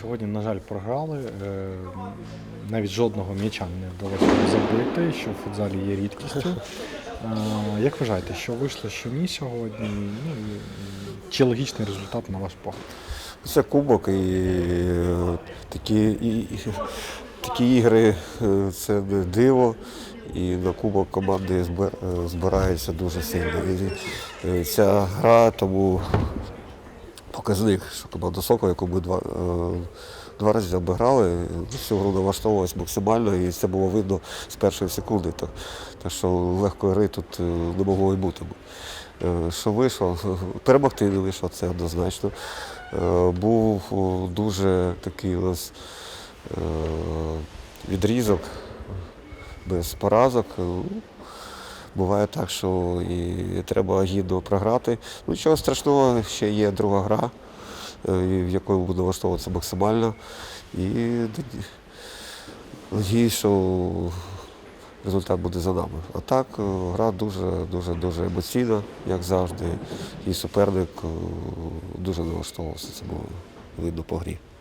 сьогодні, на жаль, програли. Е, Навіть жодного м'яча не вдалося забити, що в футзалі є рідкістю. Е, Як вважаєте, що вийшло, що ні сьогодні? Ну, чи логічний результат на ваш погляд? Це кубок і такі, і, і, такі ігри е, це диво. І на кубок команди збираються дуже сильно. І ця гра тому показник, що команда Сокол, яку ми два, е, два рази обіграли, всю гру налаштовувалась максимально, і це було видно з першої секунди. Так, так що легкої гри тут е, не могло і бути. Е, Що вийшло, перемогти не вийшло, це однозначно. Був дуже такий у відрізок без поразок. Буває так, що і треба гідно програти. Ну, нічого страшного, ще є друга гра, е, в якої буду влаштовуватися максимально. І надіюсь, що результат буде за нами. А так, е, гра дуже, дуже, дуже емоційна, як завжди. І суперник е, дуже налаштовувався, це було видно по грі.